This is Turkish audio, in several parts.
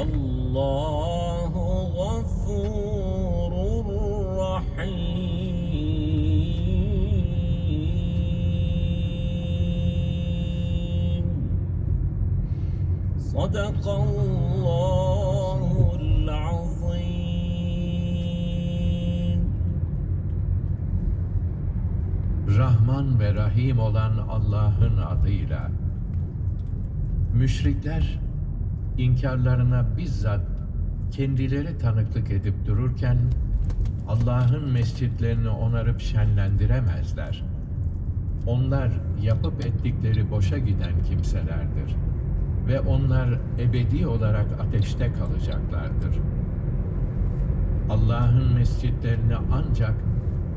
والله غفور رحيم صدق الله العظيم Rahman ve Rahim olan Allah'ın adıyla. Müşrikler inkarlarına bizzat kendileri tanıklık edip dururken Allah'ın mescitlerini onarıp şenlendiremezler. Onlar yapıp ettikleri boşa giden kimselerdir ve onlar ebedi olarak ateşte kalacaklardır. Allah'ın mescitlerini ancak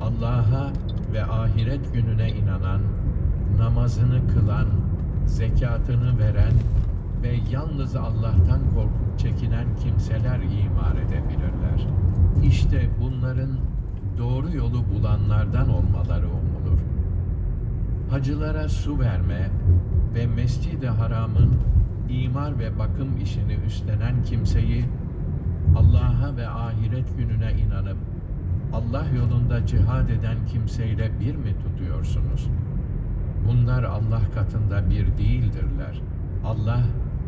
Allah'a ve ahiret gününe inanan, namazını kılan, zekatını veren ve yalnız Allah'tan korkup çekinen kimseler imar edebilirler. İşte bunların doğru yolu bulanlardan olmaları umulur. Hacılara su verme ve Mescid-i Haram'ın imar ve bakım işini üstlenen kimseyi Allah'a ve ahiret gününe inanıp Allah yolunda cihad eden kimseyle bir mi tutuyorsunuz? Bunlar Allah katında bir değildirler. Allah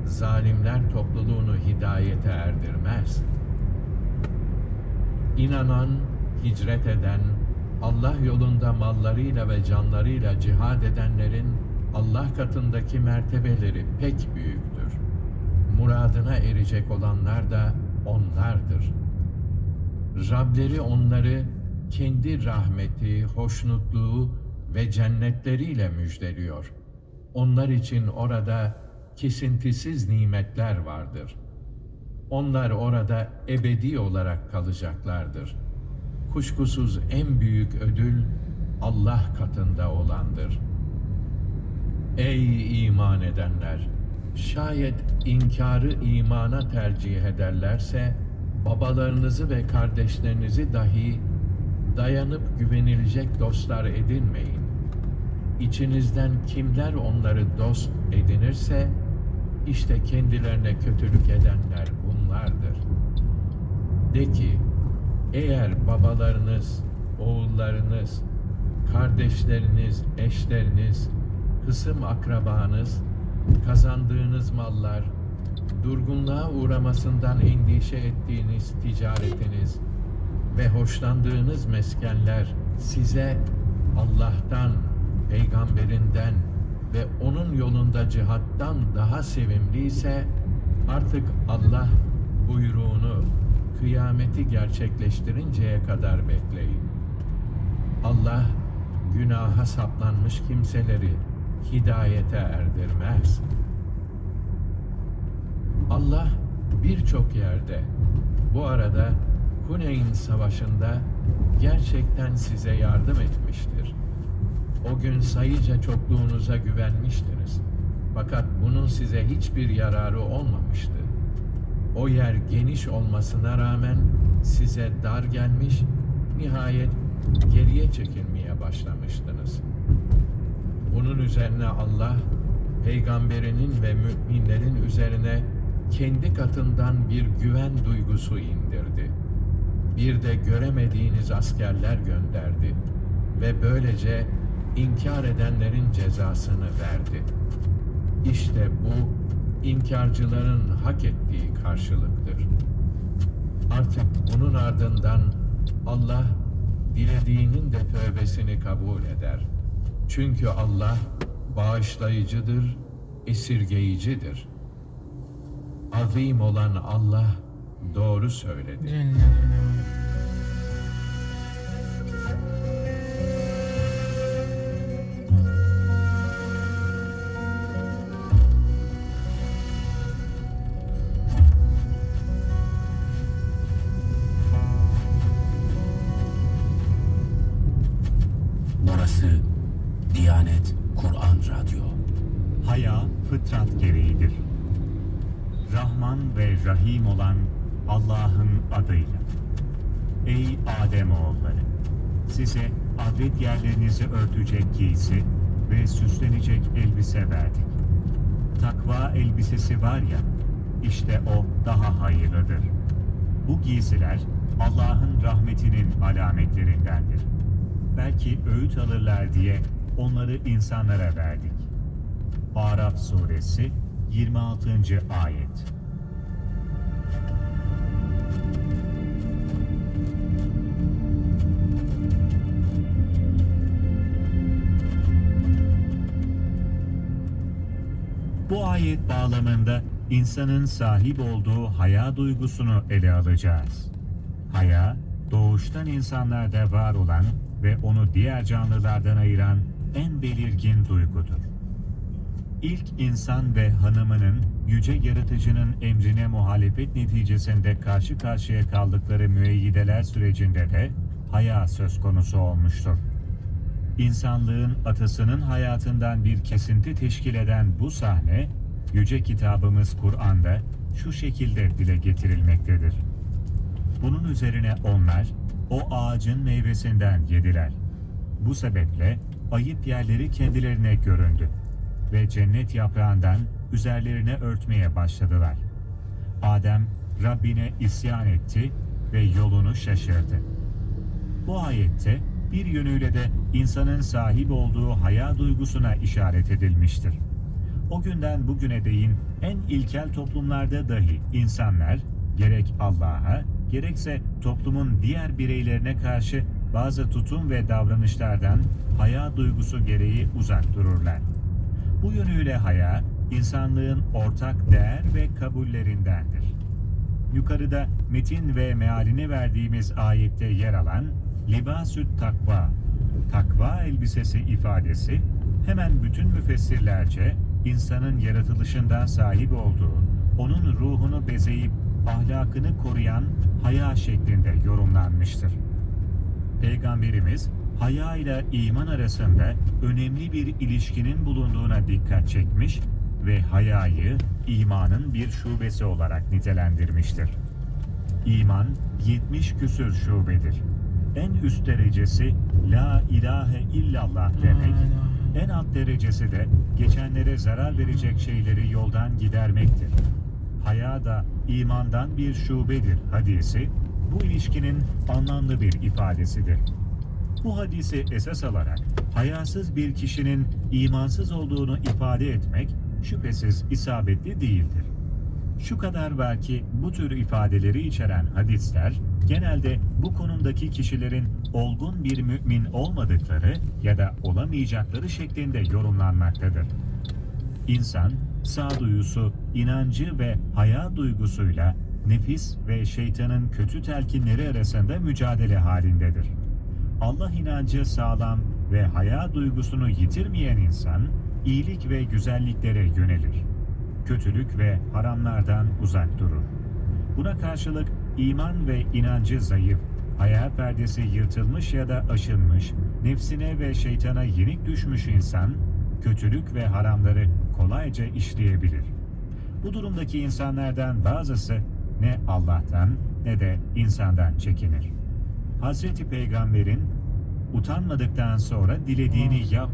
zalimler topluluğunu hidayete erdirmez. İnanan, hicret eden, Allah yolunda mallarıyla ve canlarıyla cihad edenlerin Allah katındaki mertebeleri pek büyüktür. Muradına erecek olanlar da onlardır. Rableri onları kendi rahmeti, hoşnutluğu ve cennetleriyle müjdeliyor. Onlar için orada kesintisiz nimetler vardır. Onlar orada ebedi olarak kalacaklardır. Kuşkusuz en büyük ödül Allah katında olandır. Ey iman edenler! Şayet inkarı imana tercih ederlerse, babalarınızı ve kardeşlerinizi dahi dayanıp güvenilecek dostlar edinmeyin. İçinizden kimler onları dost edinirse, işte kendilerine kötülük edenler bunlardır. De ki, eğer babalarınız, oğullarınız, kardeşleriniz, eşleriniz, kısım akrabanız, kazandığınız mallar, durgunluğa uğramasından endişe ettiğiniz ticaretiniz ve hoşlandığınız meskenler size Allah'tan, peygamberinden ve onun yolunda cihattan daha sevimliyse artık Allah buyruğunu kıyameti gerçekleştirinceye kadar bekleyin. Allah günaha saplanmış kimseleri hidayete erdirmez. Allah birçok yerde bu arada Huneyn Savaşı'nda gerçekten size yardım etmiştir. O gün sayıca çokluğunuza güvenmiştiniz. Fakat bunun size hiçbir yararı olmamıştı. O yer geniş olmasına rağmen size dar gelmiş, nihayet geriye çekilmeye başlamıştınız. Bunun üzerine Allah, peygamberinin ve müminlerin üzerine kendi katından bir güven duygusu indirdi. Bir de göremediğiniz askerler gönderdi ve böylece inkar edenlerin cezasını verdi. İşte bu inkarcıların hak ettiği karşılıktır. Artık bunun ardından Allah dilediğinin de tövbesini kabul eder. Çünkü Allah bağışlayıcıdır, esirgeyicidir. Azim olan Allah doğru söyledi. Cennetine Burası Diyanet Kur'an Radyo. Haya fıtrat gereğidir. Rahman ve Rahim olan Allah'ın adıyla. Ey Adem oğulları! Size avret yerlerinizi örtecek giysi ve süslenecek elbise verdik. Takva elbisesi var ya, işte o daha hayırlıdır. Bu giysiler Allah'ın rahmetinin alametlerindendir. Belki öğüt alırlar diye onları insanlara verdik. Araf suresi 26. ayet. Bu ayet bağlamında insanın sahip olduğu haya duygusunu ele alacağız. Haya, doğuştan insanlarda var olan ve onu diğer canlılardan ayıran en belirgin duygudur. İlk insan ve hanımının yüce yaratıcının emrine muhalefet neticesinde karşı karşıya kaldıkları müeyyideler sürecinde de haya söz konusu olmuştur. İnsanlığın atasının hayatından bir kesinti teşkil eden bu sahne, Yüce Kitabımız Kur'an'da şu şekilde dile getirilmektedir. Bunun üzerine onlar o ağacın meyvesinden yediler. Bu sebeple ayıp yerleri kendilerine göründü ve cennet yaprağından üzerlerine örtmeye başladılar. Adem Rabbine isyan etti ve yolunu şaşırdı. Bu ayette bir yönüyle de insanın sahip olduğu haya duygusuna işaret edilmiştir. O günden bugüne değin en ilkel toplumlarda dahi insanlar gerek Allah'a gerekse toplumun diğer bireylerine karşı bazı tutum ve davranışlardan haya duygusu gereği uzak dururlar. Bu yönüyle haya insanlığın ortak değer ve kabullerindendir. Yukarıda metin ve mealini verdiğimiz ayette yer alan libasü't takva, takva elbisesi ifadesi hemen bütün müfessirlerce insanın yaratılışından sahip olduğu, onun ruhunu bezeyip ahlakını koruyan haya şeklinde yorumlanmıştır. Peygamberimiz haya ile iman arasında önemli bir ilişkinin bulunduğuna dikkat çekmiş ve hayayı imanın bir şubesi olarak nitelendirmiştir. İman 70 küsür şubedir. En üst derecesi La ilahe illallah demek, en alt derecesi de geçenlere zarar verecek şeyleri yoldan gidermektir. Haya da imandan bir şubedir hadisi, bu ilişkinin anlamlı bir ifadesidir. Bu hadisi esas alarak hayasız bir kişinin imansız olduğunu ifade etmek şüphesiz isabetli değildir. Şu kadar var ki bu tür ifadeleri içeren hadisler genelde bu konumdaki kişilerin olgun bir mümin olmadıkları ya da olamayacakları şeklinde yorumlanmaktadır. İnsan sağduyusu, inancı ve haya duygusuyla nefis ve şeytanın kötü telkinleri arasında mücadele halindedir. Allah inancı sağlam ve haya duygusunu yitirmeyen insan iyilik ve güzelliklere yönelir. Kötülük ve haramlardan uzak durur. Buna karşılık iman ve inancı zayıf, haya perdesi yırtılmış ya da aşınmış, nefsine ve şeytana yenik düşmüş insan, kötülük ve haramları kolayca işleyebilir. Bu durumdaki insanlardan bazısı ne Allah'tan ne de insandan çekinir. Hazreti Peygamber'in utanmadıktan sonra dilediğini yap